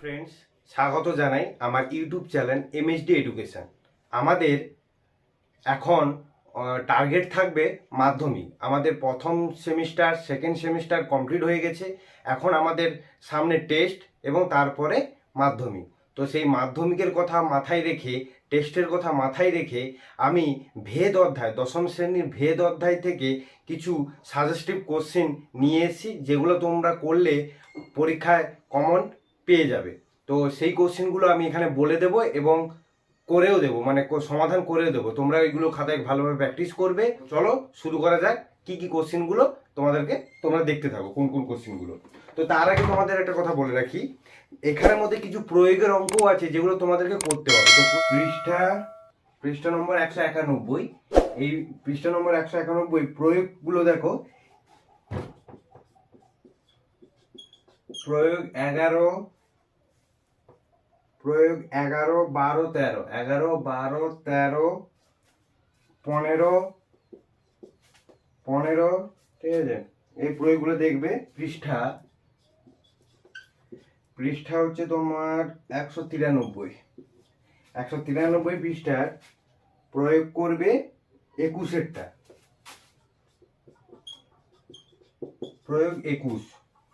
Friends স্বাগত জানাই আমার ইউটিউব চ্যানেল এমএসডি এডুকেশন আমাদের এখন টার্গেট থাকবে মাধ্যমিক। আমাদের প্রথম সেমিস্টার সেকেন্ড সেমিস্টার কমপ্লিট হয়ে গেছে। এখন আমাদের সামনে টেস্ট এবং তারপরে মাধ্যমিক। তো সেই মাধ্যমিকের কথা মাথায় রেখে টেস্টের কথা মাথায় রেখে আমি ভেদ অধ্যায়, দশম শ্রেণির ভেদ অধ্যায় থেকে কিছু সাজেস্টিভ কোশ্চেন নিয়ে এসেছি, যেগুলো তোমরা করলে পরীক্ষায় কমন পেয়ে যাবে। তো সেই কোশ্চেনগুলো আমি এখানে বলে দেব এবং করেও দেবো মানে সমাধান করেও দেবো। তোমরা এগুলো খাতায় ভালোভাবে প্র্যাকটিস করবে। চলো শুরু করা যাক কি কি কোশ্চেনগুলো তোমাদেরকে তোমরা দেখতে থাকো, কোন কোন কোশ্চেনগুলো তো তার আগে তোমাদের একটা কথা বলে রাখি। এখানের মধ্যে কিছু প্রয়োগের অঙ্কও আছে যেগুলো তোমাদেরকে করতে হবে। তো পৃষ্ঠা পৃষ্ঠা নম্বর একশো একানব্বই। এই পৃষ্ঠা নম্বর একশো একানব্বই প্রয়োগগুলো দেখো। প্রয়োগ এগারো প্রয়োগ এগারো, বারো, তেরো। এগারো, বারো, তেরো, পনেরো পনেরো, ঠিক আছে? এই প্রয়োগগুলো দেখবে, পৃষ্ঠা। পৃষ্ঠা হচ্ছে তোমার একশো তিরানব্বই। একশো তিরানব্বই পৃষ্ঠার প্রয়োগ করবে একুশেরটা। প্রয়োগ একুশ।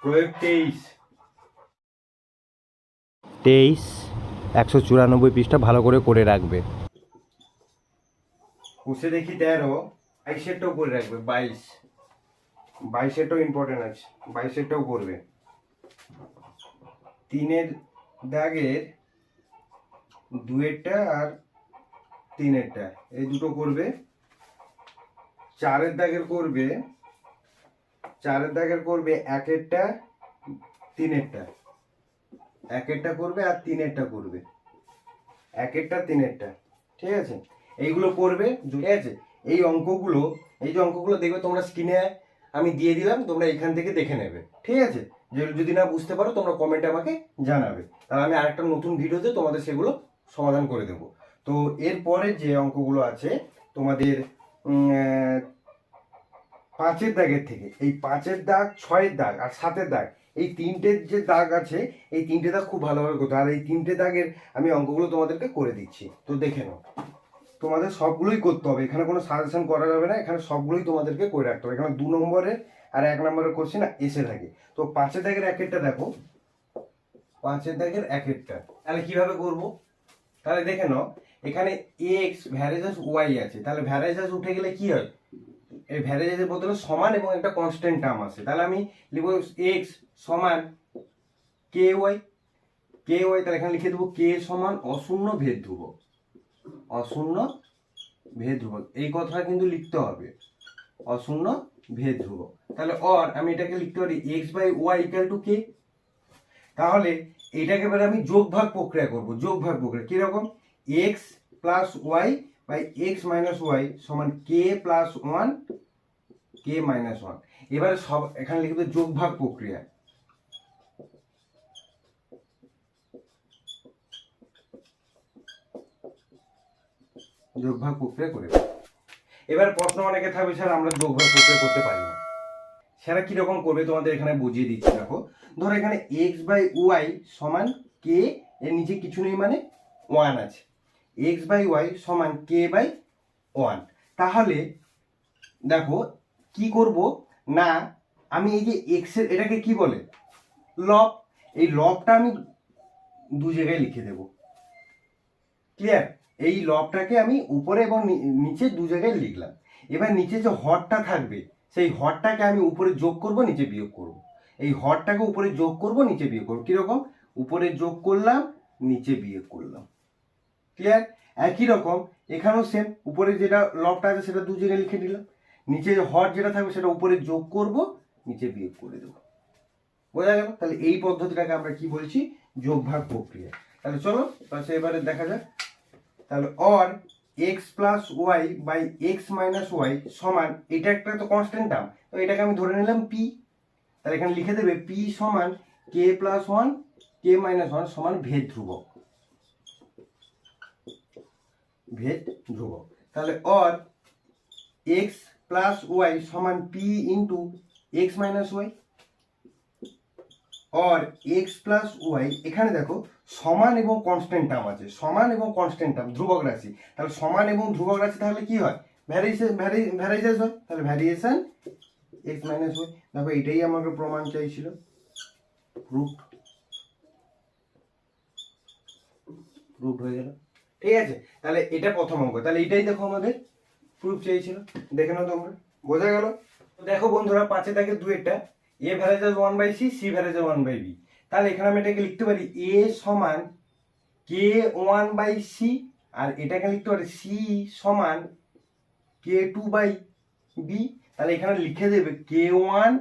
প্রয়োগ তেইশ। তেইশ। একশো চুরানব্বই পিসটা ভালো করে করে রাখবে। কুশে দেখি তেরো, বাইশেরটাও করে রাখবে, বাইশ। বাইশেরটাও ইম্পর্টেন্ট আছে, বাইশেরটাও করবে। তিনের দাগের দুয়েরটা আর তিনেরটা, এই দুটো করবে। চারের দাগের করবে, চারের দাগের করবে একেরটা, তিনেরটা। একেরটা করবে আর তিনেরটা করবে। একেরটা, তিনেরটা, ঠিক আছে? এইগুলো করবে ঠিক আছে? এই অঙ্কগুলো, এই যে অঙ্কগুলো দেখবে তোমরা স্ক্রিনে আমি দিয়ে দিলাম, তোমরা এখান থেকে দেখে নেবে, ঠিক আছে? যদি না বুঝতে পারো, তোমরা কমেন্টে আমাকে জানাবে। তাহলে আমি আরেকটা নতুন ভিডিওতে তোমাদের সেগুলো সমাধান করে দেবো। তো এরপরে যে অঙ্কগুলো আছে, তোমাদের পাঁচের দাগের থেকে, এই পাঁচের দাগ, ছয়ের দাগ আর সাতের দাগ এই তিনটের যে দাগ আছে, এই তিনটে দাগ খুব ভালোভাবে করতে। আর এই তিনটে দাগের আমি অঙ্কগুলো তোমাদেরকে করে দিচ্ছি। তো দেখে নাও। তোমাদের সবগুলোই করতে হবে। এখানে কোনো সাজেশন করা যাবে না। এখানে সবগুলোই তোমাদেরকে করে রাখতে হবে। এখানে দু নম্বরের আর এক নম্বরের কোশ্চেন এসে থাকে। তো পাঁচের দাগের এক একটা দেখো। পাঁচের দাগের এক একটা তাহলে কীভাবে করব? তাহলে দেখে নাও। এখানে এক্স ভ্যারেজাস ওয়াই আছে। তাহলে ভ্যারেজাস উঠে গেলে কি হয়? এই ভ্যারেজাসের বদলে সমান এবং একটা কনস্ট্যান্ট টার্ম আছে, তাহলে আমি লিখব এক্স সমান কে ওয়াই কে ওয়াই তাহলে এখানে লিখে দেবো কে সমান অশূন্য ভেদ ধ্রুবক, অশূন্য ভেদ ধ্রুবক, এই কথাটা কিন্তু লিখতে হবে, অশূন্য ভেদ ধ্রুবক, তাহলে অর আমি এটাকে লিখতে পারি X by Y equal to K তাহলে এটাকে এবার আমি যোগ ভাগ প্রক্রিয়া করব যোগ ভাগ প্রক্রিয়া, কীরকম? X plus Y by X minus Y সমান K plus one K minus one এবারে সব, এখানে লিখবে যোগ ভাগ প্রক্রিয়া। যোগভাগ প্রক্রিয়া করে এবার প্রশ্ন অনেকে থাকবে, স্যার, আমরা যোগভাগ প্রক্রিয়া করতে পারি না। সেটা কীরকম করবে তোমাদের এখানে বুঝিয়ে দিচ্ছি, দেখো। ধরো এখানে এক্স বাই ওয়াই সমান কে এর নিচে কিছু নেই মানে ওয়ান আছে। এক্স বাই ওয়াই সমান কে বাই ওয়ান তাহলে দেখো, কি করব? না, আমি এই যে এক্সের এটাকে কি বলে? লব এই লবটা আমি দু জায়গায় লিখে দেব। ক্লিয়ার এই লবটাকে আমি উপরে এবং নিচে দু জায়গায় লিখলাম। এবার নিচে যে হরটা থাকবে, সেই হরটাকে আমি উপরে যোগ করব, নিচে বিয়োগ করব। এই হরটাকে উপরে যোগ করব, নিচে বিয়োগ করব। কীরকম? উপরে যোগ করলাম, নিচে বিয়োগ করলাম। ক্লিয়ার একই রকম, এখানেও সেম উপরে যেটা লবটা আছে সেটা দু জায়গায় লিখে দিলাম নিচে হর যেটা থাকবে সেটা উপরে যোগ করব, নিচে বিয়োগ করে দেবো। বোঝা গেল? তাহলে এই পদ্ধতিটাকে আমরা কি বলছি? যোগ ভাগ প্রক্রিয়া। তাহলে চলো তাহলে এবারে দেখা যাক। তাহলে or X plus Y by X minus Y সমান, এটা একটা তো কনস্ট্যান্ট টার্ম তো এটাকে আমি ধরে নিলাম পি তাহলে এখানে লিখে দেবে পি সমান K plus one K minus one সমান ভেদ ধ্রুবক। ভেদ ধ্রুবক। তাহলে অর এক্স প্লাস ওয়াই সমান P into X minus Y or X plus Y এখানে দেখো, সমান এবং কনস্ট্যান্ট টার্ম আছে। সমান এবং কনস্ট্যান্ট টার্ম ধ্রুবক রাশি। তাহলে সমান এবং ধ্রুবক রাশি তাহলে কি হয়? ভ্যারিয়েশন ভ্যারিয়েশন হয়। তাহলে ভ্যারিয়েশন এক্স মাইনাস ওয়াই দেখো, এটাই আমাকে প্রমাণ চাইছিল। প্রুফ প্রুফ হয়ে গেল। ঠিক আছে? তাহলে এটা প্রথম অঙ্ক। তাহলে এটাই দেখো আমাদের প্রুফ চেয়েছিল। দেখে নাও তোমরা। বোঝা গেল? দেখো বন্ধুরা, পাঁচে থাকে দুয়েরটা। A varies as one by C C varies as one by B তাহলে এখানে আমি এটাকে লিখতে পারি এ সমান কে ওয়ান বাই সি আর এটাকে লিখতে পারি সি সমান কে টু বাই বি তাহলে এখানে লিখে দেবে কে ওয়ান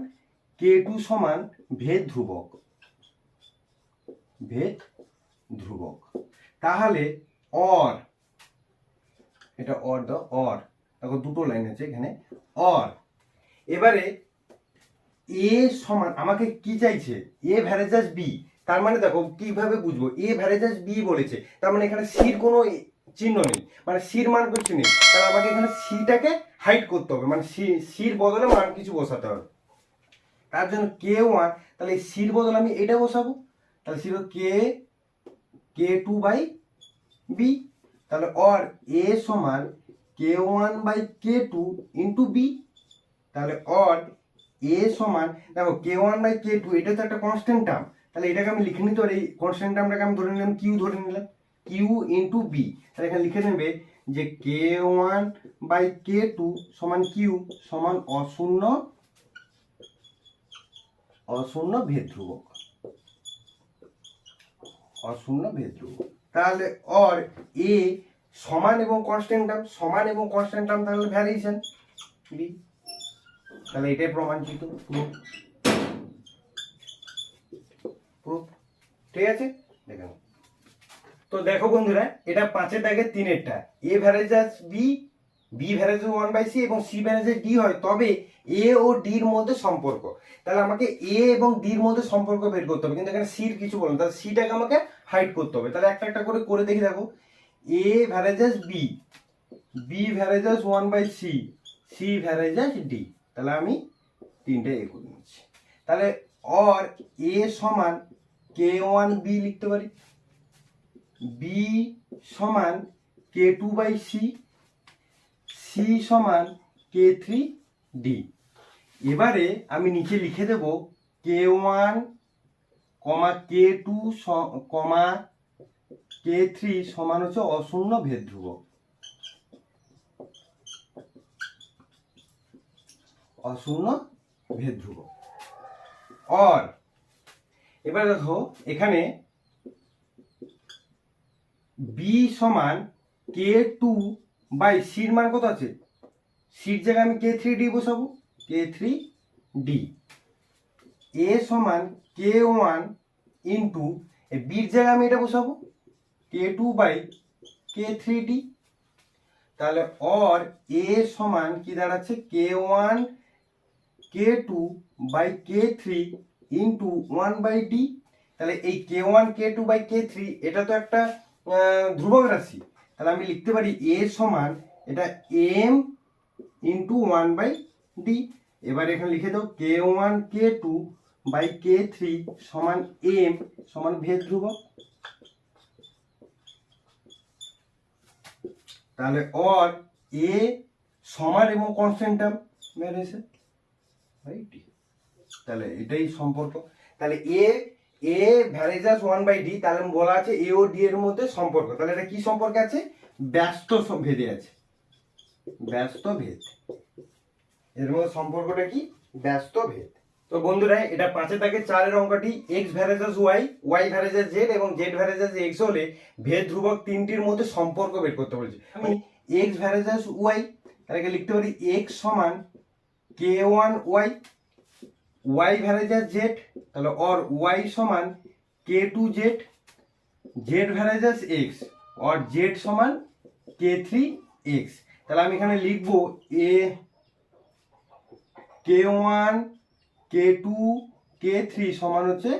কে টু সমান ভেদ ধ্রুবক। ভেদ ধ্রুবক। তাহলে অর এটা অর দাও অর দেখো দুটো লাইন আছে এখানে অর এবারে এ সমান, আমাকে কি চাইছে? এ ভ্যারেজাস বি তার মানে দেখো কীভাবে বুঝব? এ ভ্যারেজাস বি বলেছে, তার মানে এখানে সির কোনো চিহ্ন নেই মানে সির মান কিছু নেই, তাহলে আমাকে এখানে সিটাকে হাইড করতে হবে মানে সি সির বদলে মান কিছু বসাতে হবে। তার জন্য কে ওয়ান তাহলে সির বদলে আমি এটা বসাবো, তাহলে সির K K two by B তাহলে অর এ সমান K one by K two into B তাহলে অর এ সমান, দেখো K one by K two এটা তো একটা কনস্ট্যান্ট টার্ম তাহলে এটাকে আমি লিখে নিতে পারি কনস্ট্যান্ট টার্মটাকে আমি ধরে নিলাম কিউ ধরে নিলাম কিউ ইন্টু বি তাহলে এখানে লিখে নেবে যে K one by K two সমান কিউ সমান অশূন্য অশূন্য ভেদ ধ্রুবক অশূন্য ভেদ ধ্রুবক তাহলে অর এ সমান এবং কনস্ট্যান্ট টার্ম সমান এবং কনস্ট্যান্ট টার্ম তাহলে ভ্যারিয়েশন বি তাহলে এটাই প্রমাণিত প্রুফ ঠিক আছে? দেখেন তো দেখো বন্ধুরা, এটা পাঁচের দাগে তিনেরটা। A varies as B B varies as one by C এবং সি ভ্যারেজাস ডি হয়। তবে এ ও ডির মধ্যে সম্পর্ক। তাহলে আমাকে এ এবং ডির মধ্যে সম্পর্ক বের করতে হবে। কিন্তু এখানে সির কিছু বলুন তাহলে সিটাকে আমাকে হাইড করতে হবে। তাহলে একটা একটা করে করে দেখি দেখো। A varies as B B varies as one by C C varies as D তাহলে আমি তিনটে এ করে নিচ্ছি। তাহলে অর এ সমান কে ওয়ান বি লিখতে পারি। বি সমান K two by C C সমান কে থ্রি ডি এবারে আমি নিচে লিখে দেব K one comma K two comma K three সমান হচ্ছে অশূন্য ভেদ ধ্রুবক অশূন্য ভেদ ধ্রুবক অর, এবার দেখো এখানে বি সমান কে টু বাই সির মান কত আছে? সির জায়গায় আমি কে থ্রি ডি বসাবো। কে থ্রি ডি এ সমান কে ওয়ান ইন্টু বির জায়গায় আমি এটা বসাবো? K two by K three D তাহলে অর এ সমান কি দাঁড়াচ্ছে? K one K two by K three into one by D তাহলে এই K one K two by K three এটা তো একটা ধ্রুবক রাশি। তাহলে আমি লিখতে পারি এ সমান, এটা M into one by D এবার এখানে লিখে দাও K one K two by K three সমান এম সমান ভেদ ধ্রুবক। তাহলে অর এ সমান এবং কনস্ট্যান্ট টার্ম বেরিয়েছে রাইট তাহলে এটাই সম্পর্ক। তাহলে A A varies as one by D তাহলে বলা আছে এ ও ডি এর মধ্যে সম্পর্ক। তাহলে এটা কি সম্পর্কে আছে? ব্যস্ত ভেদে আছে। ব্যস্ত ভেদ। এর মধ্যে সম্পর্কটা কি? ব্যস্ত ভেদ। তো বন্ধুরা, এটা পাঁচে থাকে চারের অঙ্কটি X varies as Y Y varies as Z এবং জেড ভ্যারেজাস এক্স হলে ভেদ ধ্রুবক তিনটির মধ্যে সম্পর্ক বের করতে বলছি। আমি এক্স ভ্যারেজাস ওয়াই তাহলে লিখতে পারি এক্স সমান K one Y Y varies as Z তাহলে অর ওয়াই সমান K two Z Z varies as X or Z সমান কে থ্রি এক্স তাহলে আমি এখানে লিখব এ K one K two K three সমান হচ্ছে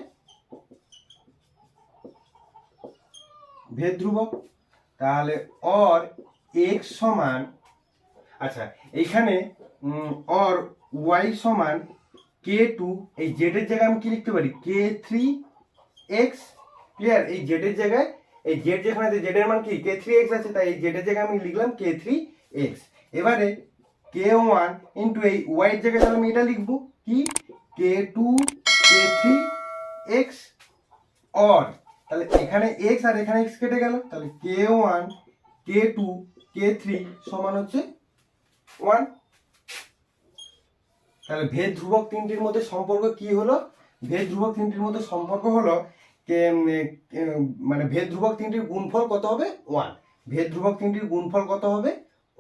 ভেদ তাহলে অর এক্স সমান আচ্ছা এইখানে অর ওয়াই সমান কে টু এই জেড এর জায়গায় আমি কি লিখতে পারি? কে থ্রি এক্স ক্লিয়ার এই জেড এর জায়গায়, এই জেড যেখানে আছে জেড এর মান কি? কে থ্রি এক্স আছে, তাই এই জেড এর জায়গায় আমি লিখলাম কে থ্রি এক্স এবারে কে ওয়ান ইন্টু এই ওয়াই এর জায়গায় তাহলে আমি এটা লিখব কি? K two K three X or তাহলে এখানে এক্স আর এখানে এক্স কেটে গেল। তাহলে K one K two K three সমান হচ্ছে ওয়ান তাহলে ভেদ ধ্রুবক তিনটির মধ্যে সম্পর্ক কি হলো? ভেদ ধ্রুবক তিনটির মধ্যে সম্পর্ক হলো কে মানে ভেদ ধ্রুবক তিনটির গুণফল কত হবে? ওয়ান ভেদ ধ্রুবক তিনটির গুণফল কত হবে?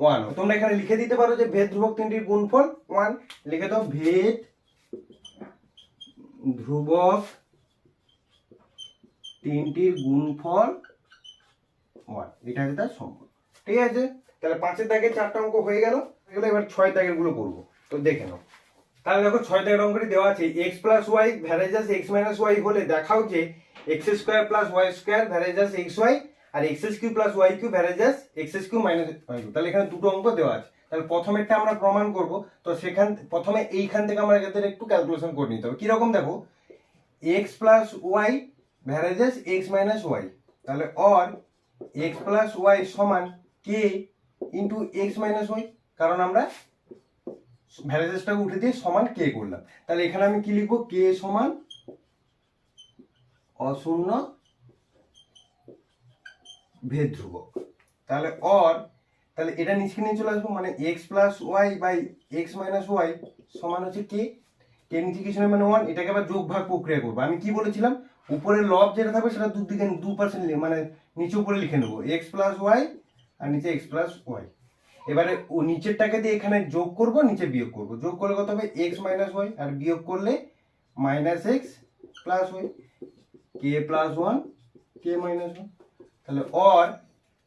ওয়ান। তোমরা এখানে লিখে দিতে পারো যে ভেদ ধ্রুবক তিনটির গুণফল ওয়ান। লিখে দাও ভেদ ধ্রুবক তিনটির গুণফল ওয়ান। এটা হচ্ছে সম্পর্ক। ঠিক আছে? তাহলে পাঁচের দাগে চারটা অঙ্ক হয়ে গেল। হয়ে গেলো, এবার ছয় দাগেরগুলো করব। তো দেখে নাও। তাহলে দেখো, ছয় দাগের অঙ্কটি দেওয়া আছে। X plus Y varies as X minus Y হলে দেখাও যে X square plus Y square varies as X Y আর X S cube plus Y cube varies as X S cube minus Y cube তাহলে এখানে দুটো অঙ্ক দেওয়া আছে। তাহলে প্রথমেরটা আমরা প্রমাণ করব। তো সেখান, প্রথমে এইখান থেকে আমরা এদের একটু ক্যালকুলেশন করে নিতে হবে। কীরকম দেখো? X plus Y varies as X minus Y তাহলে অর এক্স প্লাস ওয়াই সমান K into X minus Y কারণ আমরা ভ্যারেজাসটাকে উঠে দিয়ে সমান কে করলাম। তাহলে এখানে আমি কি লিখব? কে সমান অশূন্য ভেদ ধ্রুবক। তাহলে অর তাহলে এটা নিচে নিয়ে চলে আসব মানে X plus Y by X minus Y সমান হচ্ছে কে কে নিচে মানে ওয়ান এটাকে আবার যোগ ভাগ প্রক্রিয়া করব। আমি কি বলেছিলাম? উপরে লব যেটা থাকবে সেটা দুদিকে দু পার্সেন্ট মানে নিচে উপরে লিখে নেব। এক্স প্লাস ওয়াই আর নিচে এক্স প্লাস ওয়াই এবারে ও নিচেরটাকে দিয়ে এখানে যোগ করব, নিচে বিয়োগ করব। যোগ করলে কত হবে? এক্স মাইনাস ওয়াই আর বিয়োগ করলে minus X plus Y K plus one K minus one তাহলে অর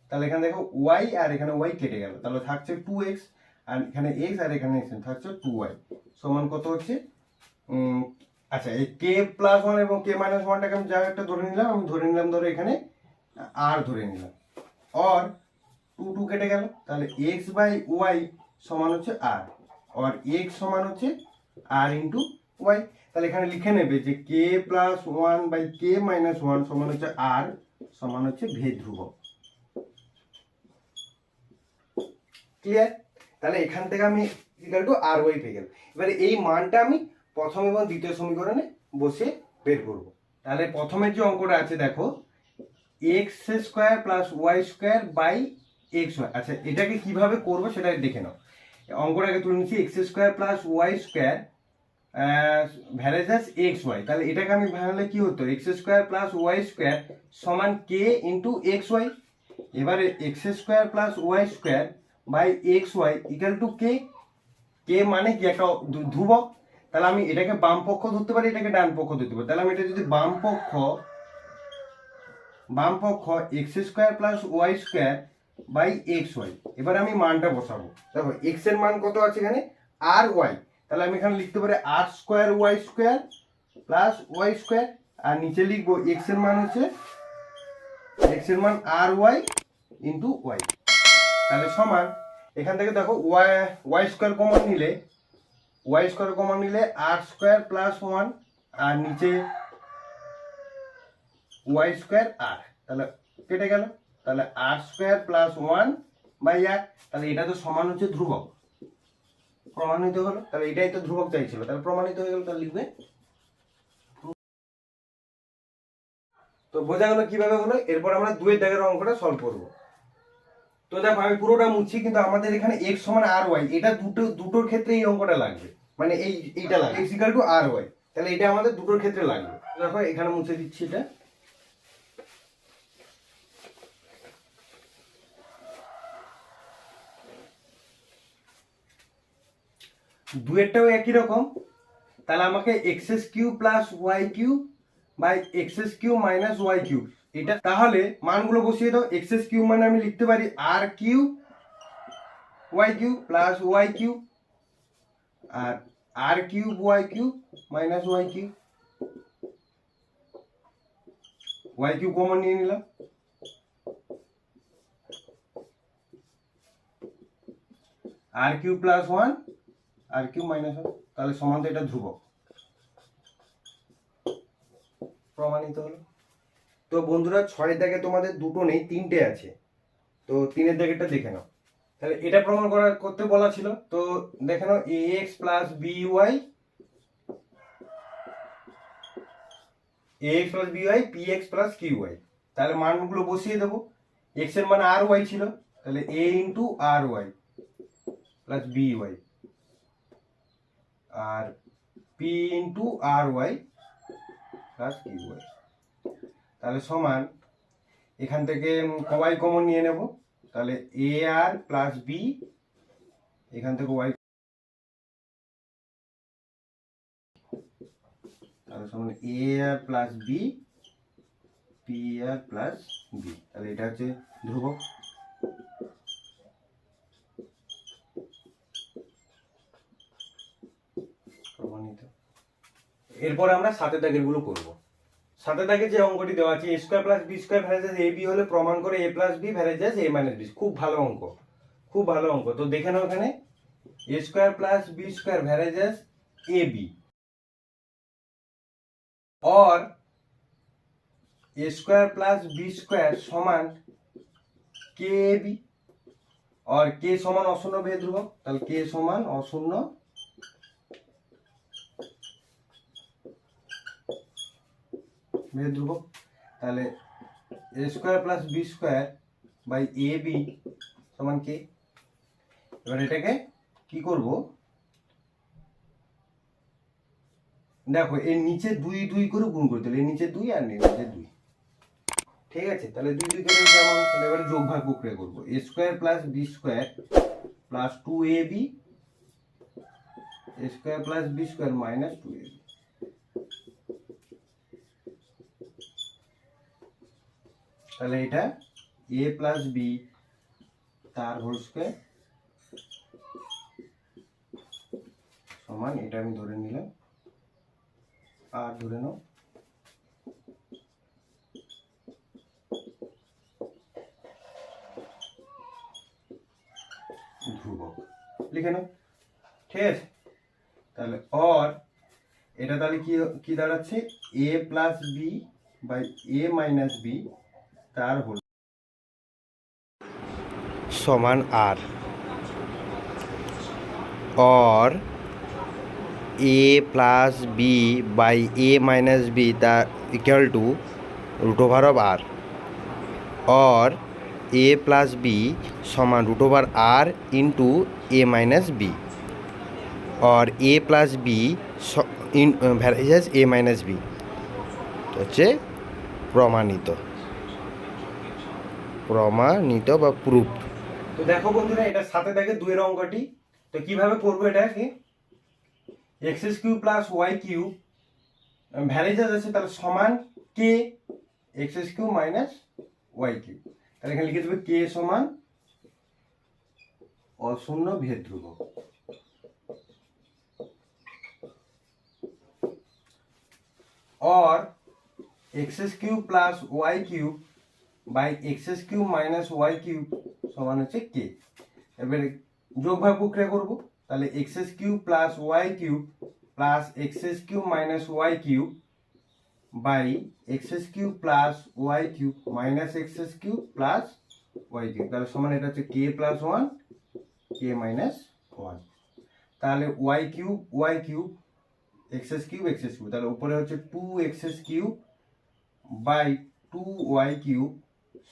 তাহলে এখানে দেখো ওয়াই আর এখানে ওয়াই কেটে গেল। তাহলে থাকছে টু এক্স আর এখানে এক্স আর এখানে এক্স থাকছে টু ওয়াই সমান কত হচ্ছে? আচ্ছা এই কে প্লাস ওয়ান এবং কে মাইনাস ওয়ানটাকে আমি যা একটা ধরে নিলাম, আমি ধরে নিলাম ধরো এখানে আর ধরে নিলাম। অর টু টু কেটে গেল, তাহলে এক্স বাই ওয়াই সমান হচ্ছে আর অর এক্স সমান হচ্ছে আর ইন্টু ওয়াই তাহলে এখানে লিখে নেবে যে K plus one by K minus one সমান হচ্ছে আর সমান হচ্ছে ভেদ ধ্রুবক ক্লিয়ার তাহলে এখান থেকে আমি ইকাল টু আর ওয়াই পেয়ে গেলাম। এবারে এই মানটা আমি প্রথম এবং দ্বিতীয় সমীকরণে বসে বের করব। তাহলে প্রথমের যে অঙ্কটা আছে দেখো X square plus Y square by X Y আচ্ছা এটাকে কীভাবে করব সেটা দেখে নাও। অঙ্কটাকে তুলে নিচ্ছি X square plus Y square varies as X Y তাহলে এটাকে আমি ভাবলে কি হতো? X square plus Y square সমান কে ইন্টু এক্স ওয়াই এবারে X square plus Y square by X Y equal to K K মানে কি? একটা ধ্রুবক। তাহলে আমি এটাকে বাম পক্ষ ধরতে পারি, এটাকে ডান পক্ষ ধরতে পারি। তাহলে আমি এটা যদি বাম পক্ষ বাম পক্ষ X square plus Y square by X Y এবার আমি মানটা বসাবো। দেখো এক্সের মান কত আছে এখানে? আর ওয়াই তাহলে আমি এখানে লিখতে পারি R square Y square plus Y square আর নিচে লিখব এক্সের মান হচ্ছে এক্সের মান আর ওয়াই ইন্টু ওয়াই তাহলে সমান, এখান থেকে দেখো ওয়াই ওয়াই স্কোয়ার কমন নিলে ওয়াই স্কোয়ার কমন নিলে আর স্কোয়ার প্লাস ওয়ান আর নিচে ওয়াই স্কোয়ার আর তাহলে কেটে গেল, তাহলে R square plus one by R তাহলে এটা তো সমান হচ্ছে ধ্রুবক। প্রমাণিত হলো, তাহলে এটাই তো ধ্রুবক চাইছিল। তাহলে প্রমাণিত হয়ে গেল, তাহলে লিখবে। তো বোঝা গেল কীভাবে হলো, এরপর আমরা দুয়ের দাগের অঙ্কটা সলভ করব। তো দেখো, আমি পুরোটা মুছছি কিন্তু আমাদের এখানে এক্স সমান আর ওয়াই এটা দুটো, দুটোর ক্ষেত্রে এই অঙ্কটা লাগবে। মানে এই, এইটা লাগবে। X equal to R Y তাহলে এটা আমাদের দুটোর ক্ষেত্রে লাগবে। দেখো, এখানে মুছে দিচ্ছি এটা। দুয়েরটাও একই রকম। তাহলে আমাকে X S cube plus Y cube by X S cube minus Y cube এটা তাহলে মানগুলো বসিয়ে দাও। এক্সএস কিউ মানে আমি লিখতে পারি R cube Y cube plus Y cube আর R cube, Y cube minus Y cube Y cube common নিয়ে নিলাম। R cube plus one R cube minus one তাহলে সমান তো এটা ধ্রুবক। প্রমাণিত হলো? তো বন্ধুরা, ছয়ের দাগে তোমাদের দুটো নেই, তিনটে আছে। তো তিনের দাগেরটা দেখে নাও। তাহলে এটা প্রমাণ করা করতে বলা ছিল। তো দেখে নাও A X plus B Y X plus B Y P X plus Q Y তাহলে মানগুলো বসিয়ে দেবো। এক্সের মান আর ওয়াই ছিল। তাহলে A into R Y plus B Y R P into R Y plus Q Y তাহলে সমান, এখান থেকে কবাই কমন নিয়ে নেব। তাহলে এ আর প্লাস বি এখান থেকে ওয়াই তাহলে সমান A R plus B P R plus B তাহলে এটা হচ্ছে ধ্রুবক প্রমাণিত এরপর আমরা সাতের দাগের গুলো করবো সাতের দাগে যে অঙ্কটি দেওয়া আছে A square plus B square ভ্যারেজাস A B হলে প্রমাণ করে A plus B ভ্যারেজাস A minus B খুব ভালো অঙ্ক খুব ভালো অঙ্ক তো দেখে নাও এখানে A square plus B square ভ্যারেজাস A B और A square plus B square समान के बी और के সমান অশূন্য ভেদ ধ্রুবক তাহলে কে সমান অশূন্য ভেদ ধ্রুবক তাহলে A square plus B square by A B সমান কে এবার এটাকে কি করব? দেখো, এর নিচে দুই দুই করে গুণ করতে হবে এর নিচে দুই আর নিচে দুই। ঠিক আছে? তাহলে দুই দুই করে যেমন এবারে যোগ প্রক্রিয়া করব। A square plus B square plus two A B square plus B square minus two A B তাহলে এটা এ প্লাস বি তার হোল স্কোয়ার সমান, এটা আমি ধরে নিলাম। আর ধরে নাও। ধ্রুবক। লিখে নাও। ঠিক আছে তাহলে অর এটা তাহলে কি কি দাঁড়াচ্ছে? A plus b by a minus b তার হল সমান r. Or a plus b by a minus b তা equal to root over of r. Or a plus b সমান root over r into a minus b. Or a plus b in a minus b. হচ্ছে প্রমাণিত। প্রমাণিত বা proof তো দেখো বন্ধুরা এটা সাথে দেখে দুয়ের অঙ্কটি তো কিভাবে করবো এটাকে X S Q plus Y Q varies as আছে তাহলে সমান কে X S Q minus Y Q তাহলে এখানে লিখে দেবে কে সমান অশূন্য ভেদ ধ্রুবক और X S cube plus Y cube by x s cube minus y cube সমান হচ্ছে কে এবারে যোগ ভাগ প্রক্রিয়া করব। তাহলে x s cube plus y cube plus x s cube minus y cube by x s cube plus y cube minus x s cube plus y cube তাহলে সমান এটা হচ্ছে k plus one k minus one তাহলে y cube y cube x s cube x s cube তাহলে উপরে হচ্ছে two x s cube by two y cube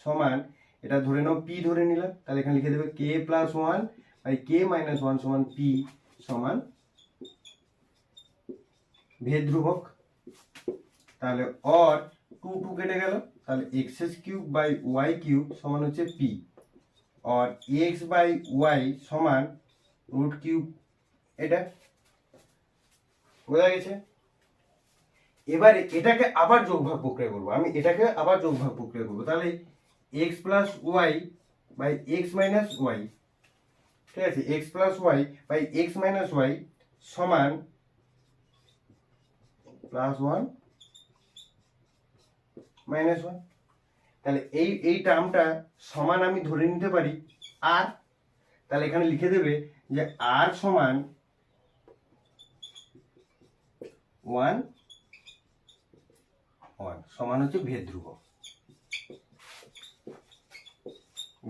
সমান, এটা ধরে নাও পি ধরে নিলাম, তাহলে এখানে লিখে দেবে k plus one by k minus one সমান পি সমান ভেদ ধ্রুবক তাহলে অর টু টু কেটে গেল, তাহলে x s cube by y cube সমান হচ্ছে পি আর এক্স বাই ওয়াই সমান রুট কিউব এটা বোঝা গেছে? এবারে এটাকে আবার যোগভাগ প্রক্রিয়া করব, আমি এটাকে আবার যোগভাগ প্রক্রিয়া করব, তাহলে x plus y by x minus y ঠিক আছে? X plus y by x minus y সমান প্লাস ওয়ান মাইনাস ওয়ান তাহলে এই এই টার্মটা সমান আমি ধরে নিতে পারি আর তাহলে এখানে লিখে দেবে যে আর সমান ওয়ান ওয়ান সমান হচ্ছে ভেদ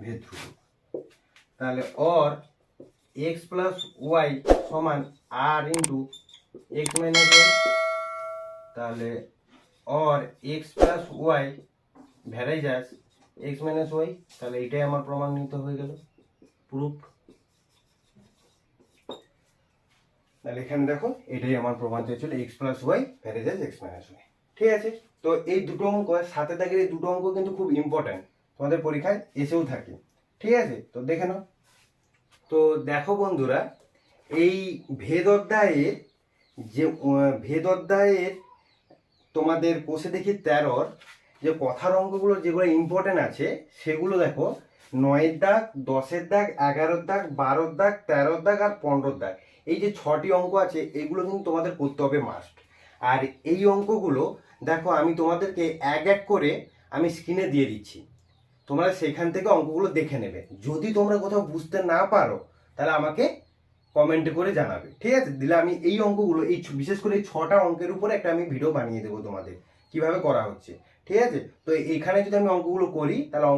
ভেদ তাহলে অর এক্স প্লাস ওয়াই সমান r into x minus y তাহলে or x plus y varies as x minus y তাহলে এটাই আমার প্রমাণিত হয়ে গেল। প্রুফ তাহলে এখানে দেখো, এটাই আমার প্রমাণ হয়েছিল x plus y varies as x minus y ঠিক আছে? তো এই দুটো অঙ্ক, সাথে দাগের এই দুটো অঙ্ক কিন্তু খুব ইম্পর্ট্যান্ট তোমাদের পরীক্ষায় এসেও থাকে। ঠিক আছে? তো দেখে নাও। তো দেখো বন্ধুরা, এই ভেদ অধ্যায়ের যে ভেদ অধ্যায়ের তোমাদের কোষে দেখি তেরোর যে কথার অঙ্কগুলো যেগুলো ইম্পর্টেন্ট আছে, সেগুলো দেখো। নয়ের দাগ, দশের দাগ, এগারোর দাগ, বারোর দাগ, তেরোর দাগ আর পনেরোর দাগ। এই যে ছটি অঙ্ক আছে, এগুলো কিন্তু তোমাদের করতে হবে মাস্ট আর এই অঙ্কগুলো দেখো, আমি তোমাদেরকে এক এক করে আমি স্ক্রিনে দিয়ে দিচ্ছি। তোমরা সেখান থেকে অঙ্কগুলো দেখে নেবে। যদি তোমরা কোথাও বুঝতে না পারো, তাহলে আমাকে কমেন্ট করে জানাবে, ঠিক আছে? দিলে আমি এই অঙ্কগুলো, এই বিশেষ করে এই ছটা অঙ্কের উপরে একটা আমি ভিডিও বানিয়ে দেবো তোমাদের, কীভাবে করা হচ্ছে, ঠিক আছে? তো এখানে যদি আমি অঙ্কগুলো করি, তাহলে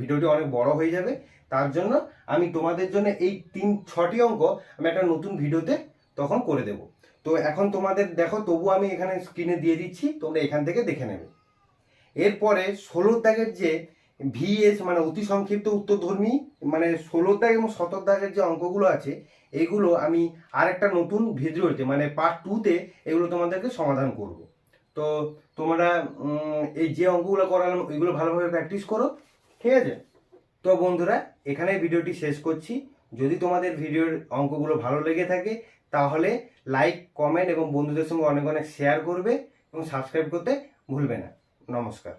ভিডিওটি অনেক বড় হয়ে যাবে। তার জন্য আমি তোমাদের জন্য এই তিন, ছটি অঙ্ক আমি একটা নতুন ভিডিওতে তখন করে দেব। তো এখন তোমাদের দেখো তবু আমি এখানে স্ক্রিনে দিয়ে দিচ্ছি, তোমরা এখান থেকে দেখে নেবে। এরপরে ষোলো দাগের যে ভিএস মানে অতি সংক্ষিপ্ত উত্তরধর্মী মানে ষোলো দাগ এবং সতেরো দাগের যে অঙ্কগুলো আছে, এগুলো আমি আরেকটা নতুন ভিডিওতে মানে পার্ট টুতে এগুলো তোমাদেরকে সমাধান করব। তো তোমরা এই যে অঙ্কগুলো করালাম ওইগুলো ভালোভাবে প্র্যাকটিস করো, ঠিক আছে? তো বন্ধুরা এখানে ভিডিওটি শেষ করছি। যদি তোমাদের ভিডিওর অঙ্কগুলো ভালো লেগে থাকে, তাহলে লাইক কমেন্ট এবং বন্ধুদের সঙ্গে অনেক অনেক শেয়ার করবে এবং সাবস্ক্রাইব করতে ভুলবে না। নমস্কার।